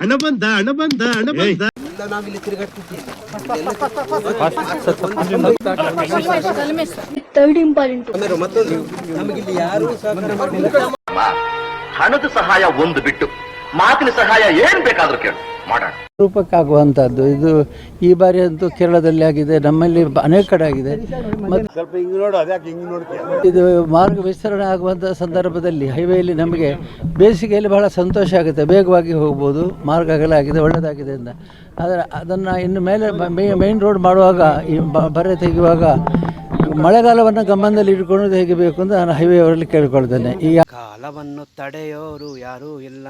ಹಣ ಬಂದ ಹಣ ಬಂದ ಹಣ ಬಂದ. ಹಣದ ಸಹಾಯ ಒಂದು ಬಿಟ್ಟು ಮಾತಿನ ಸಹಾಯ ಏನ್ ಬೇಕಾದ್ರೂ ಕೇಳು. ಮಾಡೋಣ. ರೂಪಕ್ಕಾಗುವಂಥದ್ದು. ಇದು ಈ ಬಾರಿ ಅಂತೂ ಕೇರಳದಲ್ಲಿ ಆಗಿದೆ ನಮ್ಮಲ್ಲಿ ಬ- ಅನೇಕ ಕಡೆ ಆಗಿದೆ. ಮತ್ತು ಇದು ಮಾರ್ಗ ವಿಸ್ತರಣೆ ಆಗುವಂಥ ಸಂದರ್ಭದಲ್ಲಿ ಹೈವೇಲಿ ನಮಗೆ ಬೇಸಿಗೆಯಲ್ಲಿ ಬಹಳ ಸಂತೋಷ ಆಗುತ್ತೆ. ವೇಗವಾಗಿ ಹೋಗ್ಬೋದು. ಮಾರ್ಗ ಅಗಲ ಆಗಿದೆ ಒಳ್ಳೆಯದಾಗಿದೆ ಅಂತ. ಆದರೆ ಅದನ್ನು ಇನ್ನು ಮೇಲೆ ಮೈನ್ ರೋಡ್ ಮಾಡುವಾಗ ಈ ಬರೆ ತೆಗೆಯುವಾಗ ಮಳೆಗಾಲವನ್ನು ಗಮನದಲ್ಲಿ ಇಟ್ಕೊಂಡು ಹೇಗೆ ಬೇಕು ಅಂತ ನಾನು ಹೈವೇ ಅವರಲ್ಲಿ ಕೇಳ್ಕೊಳ್ತೇನೆ. ಈ ಕಾಲವನ್ನು ತಡೆಯೋರು ಯಾರೂ ಇಲ್ಲ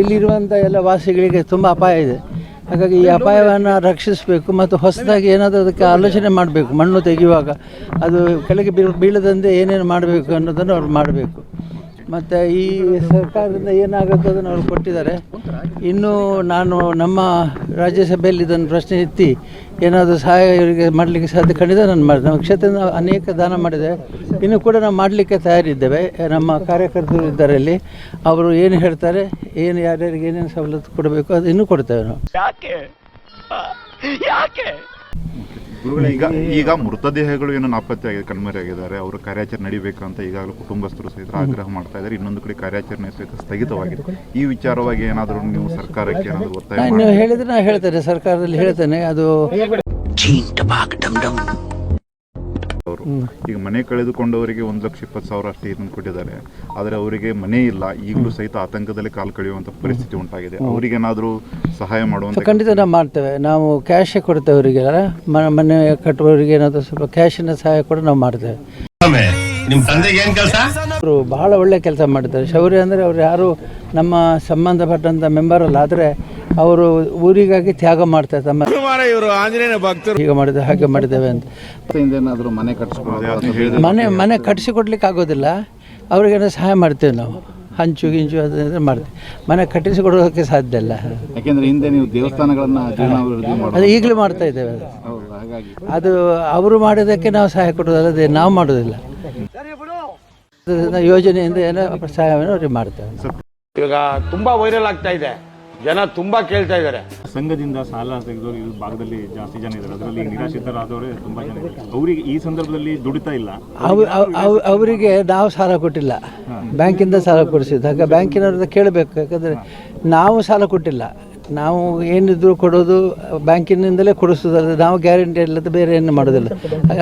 ಇಲ್ಲಿರುವಂಥ ಎಲ್ಲ ವಾಸಿಗಳಿಗೆ ತುಂಬ ಅಪಾಯ ಇದೆ. ಹಾಗಾಗಿ ಈ ಅಪಾಯವನ್ನು ರಕ್ಷಿಸಬೇಕು ಮತ್ತು ಹೊಸದಾಗಿ ಏನಾದರೂ ಅದಕ್ಕೆ ಆಲೋಚನೆ ಮಾಡಬೇಕು ಮಣ್ಣು ತೆಗೆಯುವಾಗ. ಅದು ಕೆಳಗೆ ಬೀಳ್ ಬೀಳದಂತೆ ಏನೇನು ಮಾಡಬೇಕು ಅನ್ನೋದನ್ನು ಅವ್ರು ಮಾಡಬೇಕು. ಮತ್ತು ಈ ಸರ್ಕಾರದಿಂದ ಏನಾಗುತ್ತೆ ಅದನ್ನು ಅವ್ರು ಕೊಟ್ಟಿದ್ದಾರೆ. ಇನ್ನು ನಾನು ನಮ್ಮ ರಾಜ್ಯಸಭೆಯಲ್ಲಿ ಇದನ್ನು ಪ್ರಶ್ನೆ ಎತ್ತಿ ಏನಾದರೂ ಸಹಾಯ ಇವರಿಗೆ ಮಾಡಲಿಕ್ಕೆ ಸಾಧ್ಯ ಖಂಡಿತ ನಾನು ಮಾಡಿದೆ ನಮ್ಮ ಕ್ಷೇತ್ರದಿಂದ ಅನೇಕ ದಾನ ಮಾಡಿದೆ. ಇನ್ನು ಕೂಡ ನಾವು ಮಾಡಲಿಕ್ಕೆ ತಯಾರಿದ್ದೇವೆ. ನಮ್ಮ ಕಾರ್ಯಕರ್ತರು ಇದ್ದಾರೆ ಇಲ್ಲಿ ಅವರು ಏನು ಹೇಳ್ತಾರೆ ಏನು ಯಾರ್ಯಾರಿಗೆ ಏನೇನು ಸವಲತ್ತು ಕೊಡಬೇಕು ಅದು ಇನ್ನೂ ಕೊಡ್ತೇವೆ ನಾವು. ಗುರುಗಳೇ, ಈಗ ಈಗ ಮೃತದೇಹಗಳು ಏನು ನಾಪತ್ತೆಯಾಗಿದೆ ಕಣ್ಮರೆಯಾಗಿದ್ದಾರೆ ಅವರು ಕಾರ್ಯಾಚರಣೆ ನಡಿಬೇಕು ಅಂತ ಈಗಾಗಲೇ ಕುಟುಂಬಸ್ಥರು ಸಹಿತ ಆಗ್ರಹ ಮಾಡ್ತಾ ಇದ್ದಾರೆ. ಇನ್ನೊಂದು ಕಡೆ ಕಾರ್ಯಾಚರಣೆ ಸಹಿತ ಸ್ಥಗಿತವಾಗಿದೆ. ಈ ವಿಚಾರವಾಗಿ ಏನಾದರೂ ನೀವು ಸರ್ಕಾರಕ್ಕೆ ಏನಾದರೂ ಒತ್ತಾಯ ನಾನು ಹೇಳಿದ್ರೆ ನಾನು ಹೇಳ್ತೇನೆ ಸರ್ಕಾರದಲ್ಲಿ ಹೇಳ್ತೇನೆ ಅದು ಅವರು ಈಗ ಮನೆ ಕಳೆದುಕೊಂಡವರಿಗೆ ಒಂದು ಲಕ್ಷ ಇಪ್ಪತ್ತು ಸಾವಿರ ಅಷ್ಟೇ ಇದನ್ನು ಕೊಟ್ಟಿದ್ದಾರೆ. ಆದರೆ ಅವರಿಗೆ ಮನೆ ಇಲ್ಲ. ಈಗಲೂ ಸಹಿತ ಆತಂಕದಲ್ಲಿ ಕಾಲು ಕಳೆಯುವಂಥ ಪರಿಸ್ಥಿತಿ ಉಂಟಾಗಿದೆ. ಅವರಿಗೇನಾದರೂ ಸಹಾಯ ಮಾಡುವಂಥ ಖಂಡಿತ ನಾವು ಮಾಡ್ತೇವೆ. ನಾವು ಕ್ಯಾಶೇ ಕೊಡ್ತೇವೆ ಅವರಿಗೆ ಮ- ಮನೆ ಕಟ್ಟುವವರಿಗೆ ಏನಾದರೂ ಸ್ವಲ್ಪ ಕ್ಯಾಶಿನ ಸಹಾಯ ಕೂಡ ನಾವು ಮಾಡ್ತೇವೆ. ನಿಮ್ ತಂದೆಗೆ ಏನ್ ಕೆಲಸ? ಅವರು ಬಹಳ ಒಳ್ಳೆ ಕೆಲಸ ಮಾಡ್ತಾರೆ. ಶೌರ್ಯ ಅಂದರೆ ಅವ್ರು ಯಾರು ನಮ್ಮ ಸಂಬಂಧಪಟ್ಟಂಥ ಮೆಂಬರ್ ಅಲ್ಲ. ಆದರೆ ಅವರು ಊರಿಗಾಗಿ ತ್ಯಾಗ ಮಾಡ್ತಾರೆ ತಮ್ಮ ಇವರು ಆಂಜನೇಯ ಭಕ್ತರು. ಹೀಗೆ ಮಾಡಿದ ಹಾಗೆ ಮಾಡಿದ್ದೇವೆ ಅಂತ. ಏನಾದರೂ ಮನೆ ಕಟ್ಟಿಸ್ಕೊಳ್ಳೋದು ಮನೆ ಮನೆ ಕಟ್ಟಿಸಿ ಕೊಡ್ಲಿಕ್ಕೆ ಆಗೋದಿಲ್ಲ. ಅವ್ರಿಗೇನೋ ಸಹಾಯ ಮಾಡ್ತೇವೆ ನಾವು. ಹಂಚು ಗಿಂಚು ಅದು ಮಾಡ್ತೀವಿ. ಮನೆ ಕಟ್ಟಿಸಿ ಕೊಡೋದಕ್ಕೆ ಸಾಧ್ಯ ಇಲ್ಲ. ಯಾಕೆಂದ್ರೆ ಹಿಂದೆ ನೀವು ದೇವಸ್ಥಾನಗಳನ್ನ ಅದು ಈಗಲೂ ಮಾಡ್ತಾ ಇದ್ದೇವೆ ಅದು. ಅದು ಅವರು ಮಾಡೋದಕ್ಕೆ ನಾವು ಸಹಾಯ ಕೊಡೋದಲ್ಲದೆ ನಾವು ಮಾಡೋದಿಲ್ಲ ಯೋಜನೆಯಿಂದ ಏನೋ ಸಹಾಯವನ್ನು ಅವ್ರಿಗೆ ಮಾಡ್ತೇವೆ. ಇವಾಗ ತುಂಬಾ ವೈರಲ್ ಆಗ್ತಾ ಇದೆ. ಜನ ತುಂಬಾ ಕೇಳ್ತಾ ಇದ್ದಾರೆ. ಸಂಘದಿಂದ ಸಾಲ ತೆಗೆದವರು ಈ ಭಾಗದಲ್ಲಿ ಜಾಸ್ತಿ ಜನ ಇದ್ದಾರೆ. ಅದರಲ್ಲಿ ನಿರಾಶ್ರಿತರಾದವರೇ ತುಂಬಾ ಜನ ಇದ್ದಾರೆ. ಅವರಿಗೆ ಈ ಸಂದರ್ಭದಲ್ಲಿ ದುಡಿತಾ ಇಲ್ಲ. ಅವ್- ಅವ್- ಅವ್- ಅವರಿಗೆ ನಾವು ಸಾಲ ಕೊಟ್ಟಿಲ್ಲ. ಬ್ಯಾಂಕಿಂದ ಸಾಲ ಕೊಡಿಸಿದ್ದು. ಹಾಗೆ ಬ್ಯಾಂಕಿನವ್ರದ್ದು ಕೇಳಬೇಕು. ಯಾಕಂದರೆ ನಾವು ಸಾಲ ಕೊಟ್ಟಿಲ್ಲ. ನಾವು ಏನಿದ್ರು ಕೊಡೋದು ಬ್ಯಾಂಕಿನಿಂದಲೇ ಕೊಡಿಸೋದಲ್ಲ ನಾವು ಗ್ಯಾರಂಟಿ ಇಲ್ಲದ ಬೇರೆ ಏನು ಮಾಡೋದಿಲ್ಲ.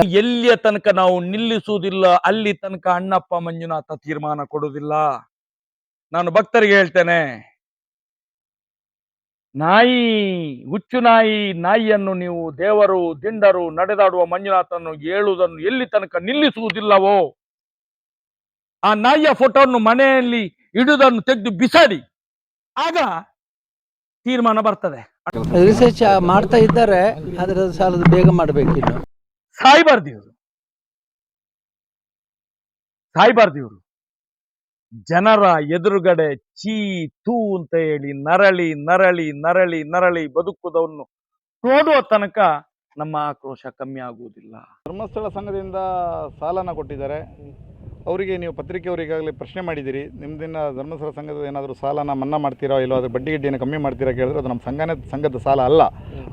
ಎಲ್ಲಿಯ ತನಕ ನಾವು ನಿಲ್ಲಿಸುವುದಿಲ್ಲ ಅಲ್ಲಿ ತನಕ ಅಣ್ಣಪ್ಪ ಮಂಜುನಾಥ ತೀರ್ಮಾನ ಕೊಡುವುದಿಲ್ಲ. ನಾನು ಭಕ್ತರಿಗೆ ಹೇಳ್ತೇನೆ ನಾಯಿ ಹುಚ್ಚು ನಾಯಿ ನಾಯಿಯನ್ನು ನೀವು ದೇವರು ದಿಂಡರು ನಡೆದಾಡುವ ಮಂಜುನಾಥನ್ನು ಹೇಳುವುದನ್ನು ಎಲ್ಲಿ ತನಕ ನಿಲ್ಲಿಸುವುದಿಲ್ಲವೋ ಆ ನಾಯಿಯ ಫೋಟೋವನ್ನು ಮನೆಯಲ್ಲಿ ಇಡುವುದನ್ನು ತೆಗೆದು ಬಿಸಾಡಿ. ಆಗ ತೀರ್ಮಾನ ಬರ್ತದೆ. ರಿಸರ್ಚ್ ಮಾಡ್ತಾ ಇದ್ದಾರೆ ಅದರ ಅದು ಸಾಲದ ಬೇಗ ಮಾಡಬೇಕಿಲ್ಲ ಸಾಯ್ಬಾರ್ದು ಇವರು. ಸಾಯ್ಬಾರ್ದು ಇವರು. ಜನರ ಎದುರುಗಡೆ ಚೀ ತೂ ಅಂತ ಹೇಳಿ ನರಳಿ ನರಳಿ ನರಳಿ ನರಳಿ ಬದುಕುವುದನ್ನು ನೋಡುವ ತನಕ ನಮ್ಮ ಆಕ್ರೋಶ ಕಮ್ಮಿ ಆಗುವುದಿಲ್ಲ. ಧರ್ಮಸ್ಥಳ ಸಂಘದಿಂದ ಸಾಲನ ಕೊಟ್ಟಿದ್ದಾರೆ. ಅವರಿಗೆ ನೀವು ಪತ್ರಿಕೆಯವರು ಈಗಾಗಲೇ ಪ್ರಶ್ನೆ ಮಾಡಿದ್ದೀರಿ. ನಿಮ್ಮದಿನ ಧರ್ಮಸ್ಥಳ ಸಂಘದ ಏನಾದರೂ ಸಾಲನ ಮನ್ನಾ ಮಾಡ್ತೀರಾ? ಇಲ್ಲೋ ಅದ್ರ ಬಡ್ಡಿ ಗಡ್ಡಿಯನ್ನು ಕಮ್ಮಿ ಮಾಡ್ತೀರಾ ಕೇಳಿದ್ರೆ ಅದು ನಮ್ಮ ಸಂಘನೇ, ಸಂಘದ ಸಾಲ ಅಲ್ಲ.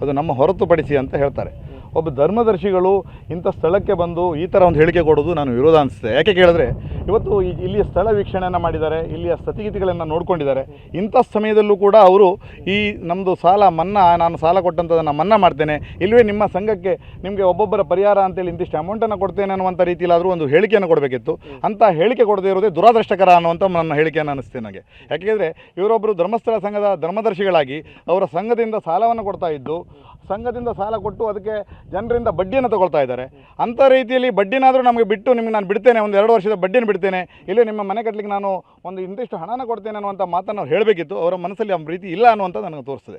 ಅದು ನಮ್ಮ ಹೊರತುಪಡಿಸಿ ಅಂತ ಹೇಳ್ತಾರೆ. ಒಬ್ಬ ಧರ್ಮದರ್ಶಿಗಳು ಇಂಥ ಸ್ಥಳಕ್ಕೆ ಬಂದು ಈ ಥರ ಒಂದು ಹೇಳಿಕೆ ಕೊಡೋದು ನಾನು ವಿರೋಧ ಅನಿಸುತ್ತೆ. ಯಾಕೆ ಕೇಳಿದ್ರೆ ಇವತ್ತು ಇಲ್ಲಿಯ ಸ್ಥಳ ವೀಕ್ಷಣೆಯನ್ನು ಮಾಡಿದ್ದಾರೆ, ಇಲ್ಲಿಯ ಸ್ಥಿತಿಗತಿಗಳನ್ನು ನೋಡ್ಕೊಂಡಿದ್ದಾರೆ. ಇಂಥ ಸಮಯದಲ್ಲೂ ಕೂಡ ಅವರು ಈ ನಮ್ಮದು ಸಾಲ ಮನ್ನಾ, ನಾನು ಸಾಲ ಕೊಟ್ಟಂಥದ್ದನ್ನು ಮನ್ನಾ ಮಾಡ್ತೇನೆ. ಇಲ್ಲವೇ ನಿಮ್ಮ ಸಂಘಕ್ಕೆ ನಿಮಗೆ ಒಬ್ಬೊಬ್ಬರ ಪರಿಹಾರ ಅಂತೇಳಿ ಇಂತಿಷ್ಟು ಅಮೌಂಟನ್ನು ಕೊಡ್ತೇನೆ ಅನ್ನುವಂಥ ರೀತಿಯಲ್ಲಾದರೂ ಒಂದು ಹೇಳಿಕೆಯನ್ನು ಕೊಡಬೇಕಿತ್ತು. ಅಂತ ಹೇಳಿಕೆ ಕೊಡದೇ ಇರೋದೇ ದುರಾದೃಷ್ಟಕರ ಅನ್ನುವಂಥ ನನ್ನ ಹೇಳಿಕೆಯನ್ನು ಅನ್ನಿಸ್ತೇನೆ ನನಗೆ. ಯಾಕೆಂದರೆ ಇವರೊಬ್ಬರು ಧರ್ಮಸ್ಥಳ ಸಂಘದ ಧರ್ಮದರ್ಶಿಗಳಾಗಿ ಅವರ ಸಂಘದಿಂದ ಸಾಲವನ್ನು ಕೊಡ್ತಾ ಇದ್ದು, ಸಂಘದಿಂದ ಸಾಲ ಕೊಟ್ಟು ಅದಕ್ಕೆ ಜನರಿಂದ ಬಡ್ಡಿಯನ್ನು ತಗೊಳ್ತಾ ಇದ್ದಾರೆ. ಅಂಥ ರೀತಿಯಲ್ಲಿ ಬಡ್ಡಿನಾದರೂ ನಮಗೆ ಬಿಟ್ಟು ನಿಮಗೆ ನಾನು ಬಿಡ್ತೇನೆ ಒಂದು ಎರಡು ವರ್ಷದ ಬಡ್ಡಿನ ಬಿಡ್ತೇನೆ ಇಲ್ಲೇ ನಿಮ್ಮ ಮನೆ ಕಟ್ಟಲಿಕ್ಕೆ ನಾನು ಒಂದು ಇಂತಿಷ್ಟು ಹಣನ ಕೊಡ್ತೇನೆ ಅನ್ನುವಂಥ ಮಾತನ್ನು ಅವ್ರು ಹೇಳಬೇಕಿತ್ತು ಅವರ ಮನಸ್ಸಲ್ಲಿ ಆ ರೀತಿ ಇಲ್ಲ ಅನ್ನುವಂಥ ನನಗೆ ತೋರಿಸ್ತದೆ.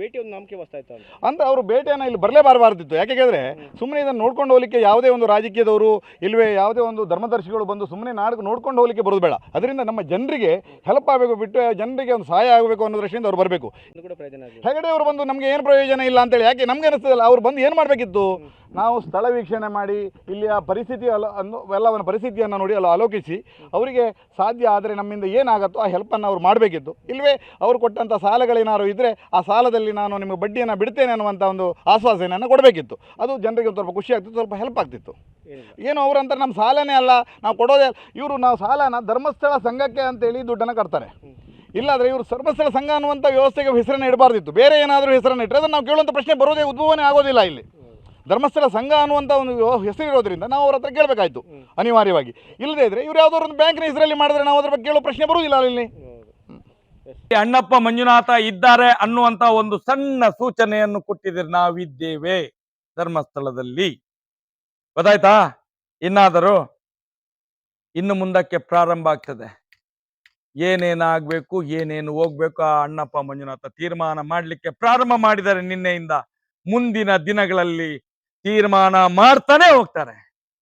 ಭೇಟಿ ಒಂದು ನಂಬಿಕೆ ಅಂತ ಅಂತ ಅವರು ಭೇಟಿಯನ್ನು ಇಲ್ಲಿ ಬರಲೇಬಾರಬಾರ್ದಿತ್ತು ಯಾಕೆ ಕೇಳಿದ್ರೆ ಸುಮ್ಮನೆ ಇದನ್ನು ನೋಡ್ಕೊಂಡು ಹೋಗಲಿಕ್ಕೆ ಯಾವುದೇ ಒಂದು ರಾಜಕೀಯದವರು ಇಲ್ಲವೇ ಯಾವುದೇ ಒಂದು ಧರ್ಮದರ್ಶಿಗಳು ಬಂದು ಸುಮ್ಮನೆ ನಾಡಿಗೆ ನೋಡ್ಕೊಂಡು ಹೋಗಲಿಕ್ಕೆ ಬರೋದು ಬೇಡ. ಅದರಿಂದ ನಮ್ಮ ಜನರಿಗೆ ಹೆಲ್ಪ್ ಆಗಬೇಕು ಬಿಟ್ಟು ಜನರಿಗೆ ಒಂದು ಸಹಾಯ ಆಗಬೇಕು ಅನ್ನೋ ದೃಷ್ಟಿಯಿಂದ ಅವ್ರು ಬರಬೇಕು. ಹೆಗಡೆ ಅವರು ಬಂದು ನಮಗೆ ಏನು ಪ್ರಯೋಜನ ಇಲ್ಲ ಅಂತೇಳಿ ಯಾಕೆ ನಮ್ಗೆ ಅನಿಸ್ತದಲ್ಲ ಅವ್ರು ಬಂದು ಏನು ಮಾಡಬೇಕಿತ್ತು. ನಾವು ಸ್ಥಳ ವೀಕ್ಷಣೆ ಮಾಡಿ ಇಲ್ಲಿಯ ಪರಿಸ್ಥಿತಿ ಅಲ ಅನ್ನು ಎಲ್ಲವನ್ನು ಪರಿಸ್ಥಿತಿಯನ್ನು ನೋಡಿ ಅಲ್ಲಿ ಆಲೋಕಿಸಿ ಅವರಿಗೆ ಸಾಧ್ಯ ಆದರೆ ನಮ್ಮಿಂದ ಏನಾಗುತ್ತೋ ಆ ಹೆಲ್ಪನ್ನು ಅವ್ರು ಮಾಡಬೇಕಿತ್ತು. ಇಲ್ಲವೇ ಅವರು ಕೊಟ್ಟಂಥ ಸಾಲಗಳೇನಾದ್ರು ಇದ್ದರೆ ಆ ಸಾಲದಲ್ಲಿ ನಾನು ನಿಮಗೆ ಬಡ್ಡಿಯನ್ನು ಬಿಡ್ತೇನೆ ಅನ್ನುವಂಥ ಒಂದು ಆಶ್ವಾಸನೆಯನ್ನು ಕೊಡಬೇಕಿತ್ತು. ಅದು ಜನರಿಗೆ ಸ್ವಲ್ಪ ಖುಷಿ ಆಗ್ತಿತ್ತು ಸ್ವಲ್ಪ ಹೆಲ್ಪ್ ಆಗ್ತಿತ್ತು. ಏನು ಅವರಂತ ನಮ್ಮ ಸಾಲನೇ ಅಲ್ಲ ನಾವು ಕೊಡೋದೇ ಇವರು ನಾವು ಸಾಲನ ಧರ್ಮಸ್ಥಳ ಸಂಘಕ್ಕೆ ಅಂತೇಳಿ ದುಡ್ಡನ್ನು ಕಟ್ತಾರೆ. ಇಲ್ಲಾಂದರೆ ಇವರು ಧರ್ಮಸ್ಥಳ ಸಂಘ ಅನ್ನುವಂಥ ವ್ಯವಸ್ಥೆಗೆ ಹೆಸರನ್ನು ಇಡಬಾರ್ದಿತ್ತು. ಬೇರೆ ಏನಾದರೂ ಹೆಸರನ್ನು ಇಟ್ಟರೆ ಅದನ್ನು ನಾವು ಕೇಳುವಂಥ ಪ್ರಶ್ನೆ ಬರೋದೇ ಉದ್ಭವನೇ ಆಗೋದಿಲ್ಲ ಇಲ್ಲಿ. ಧರ್ಮಸ್ಥಳ ಸಂಘ ಅನ್ನುವಂಥ ಒಂದು ಹೆಸರಿರೋದ್ರಿಂದ ನಾವು ಅವ್ರ ಹತ್ರ ಕೇಳಬೇಕಾಯ್ತು ಅನಿವಾರ್ಯವಾಗಿ. ಇಲ್ಲದೇ ಇದ್ರೆ ಇವ್ರು ಯಾವುದೋ ಒಂದು ಬ್ಯಾಂಕ್ನ ಹೆಸರಲ್ಲಿ ಮಾಡಿದ್ರೆ ನಾವು ಅದ್ರ ಬಗ್ಗೆ ಕೇಳೋ ಪ್ರಶ್ನೆ ಬರುವುದಿಲ್ಲ ಇಲ್ಲಿ. ಅಣ್ಣಪ್ಪ ಮಂಜುನಾಥ ಇದ್ದಾರೆ ಅನ್ನುವಂತ ಒಂದು ಸಣ್ಣ ಸೂಚನೆಯನ್ನು ಕೊಟ್ಟಿದ್ದೀರಿ ನಾವಿದ್ದೇವೆ ಧರ್ಮಸ್ಥಳದಲ್ಲಿ. ಗೊತ್ತಾಯ್ತಾ? ಇನ್ನಾದರೂ ಇನ್ನು ಮುಂದಕ್ಕೆ ಪ್ರಾರಂಭ ಆಗ್ತದೆ. ಏನೇನಾಗಬೇಕು, ಏನೇನು ಹೋಗ್ಬೇಕು, ಆ ಅಣ್ಣಪ್ಪ ಮಂಜುನಾಥ ತೀರ್ಮಾನ ಮಾಡಲಿಕ್ಕೆ ಪ್ರಾರಂಭ ಮಾಡಿದ್ದಾರೆ ನಿನ್ನೆಯಿಂದ. ಮುಂದಿನ ದಿನಗಳಲ್ಲಿ ತೀರ್ಮಾನ ಮಾಡ್ತಾನೆ ಹೋಗ್ತಾರೆ.